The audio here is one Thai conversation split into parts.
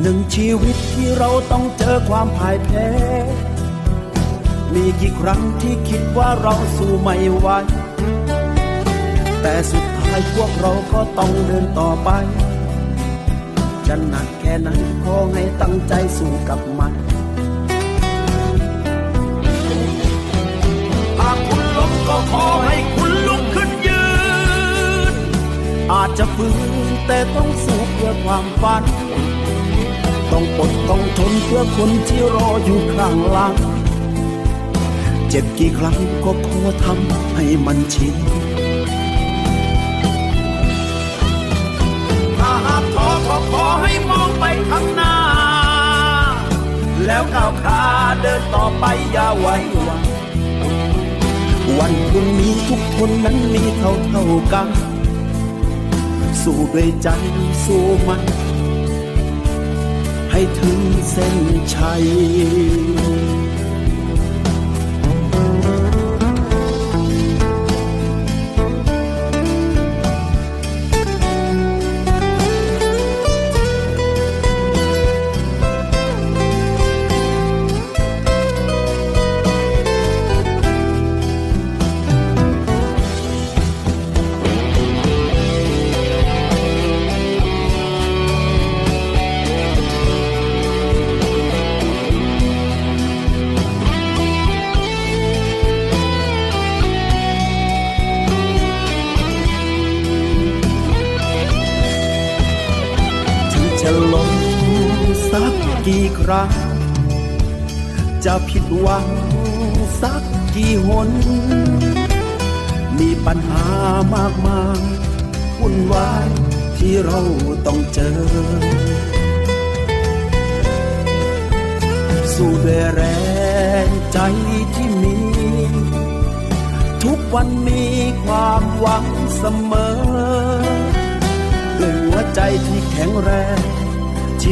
หนึ่งชีวิตที่เราต้องเจอความพ่ายแพ้ มีกี่ครั้งที่คิดว่าเราสู้ไม่ไหว แต่สุดท้ายพวกเราก็ต้องเดินต่อไป จะหนักแค่ไหนขอให้ตั้งใจสู้กับมันหากคุณล้มก็ขอให้คุณลุกขึ้นยืน อาจจะฝืนแต่ต้องสู้เพื่อความฝัน ต้องอดต้องทนเพื่อคนที่รออยู่ข้างหลัง เจ็บกี่ครั้งก็ขอทำให้มันชินถ้าหากท้อก็ขอให้มองไปข้างหน้า แล้วก้าวขาเดินต่อไปอย่าไว้วันวันพรุ่งนี้ทุกคนนั้นมีเท่าเท่ากัน สู้ด้วยใจสู้มัน ถึงเส้นชัย จะล้มสักกี่ครั้ง จะผิดหวังสักกี่หน มีปัญหามากมายวุ่นวายที่เราต้องเจอ สู้ด้วยแรงใจที่มี ทุกวันมีความหวังเสมอ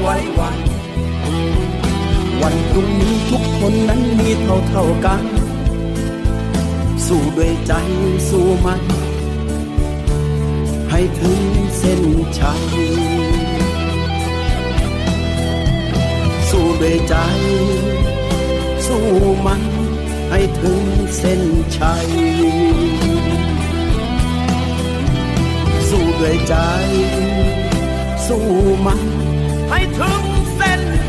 ไว้วัน วันพรุ่งนี้ทุกคนนั้นมีเท่าเท่ากัน สู้ด้วยใจสู้มัน ให้ถึงเส้นชัย สู้ด้วยใจ สู้มันให้ถึงเส้นชัย สู้ด้วยใจ สู้มัน 2000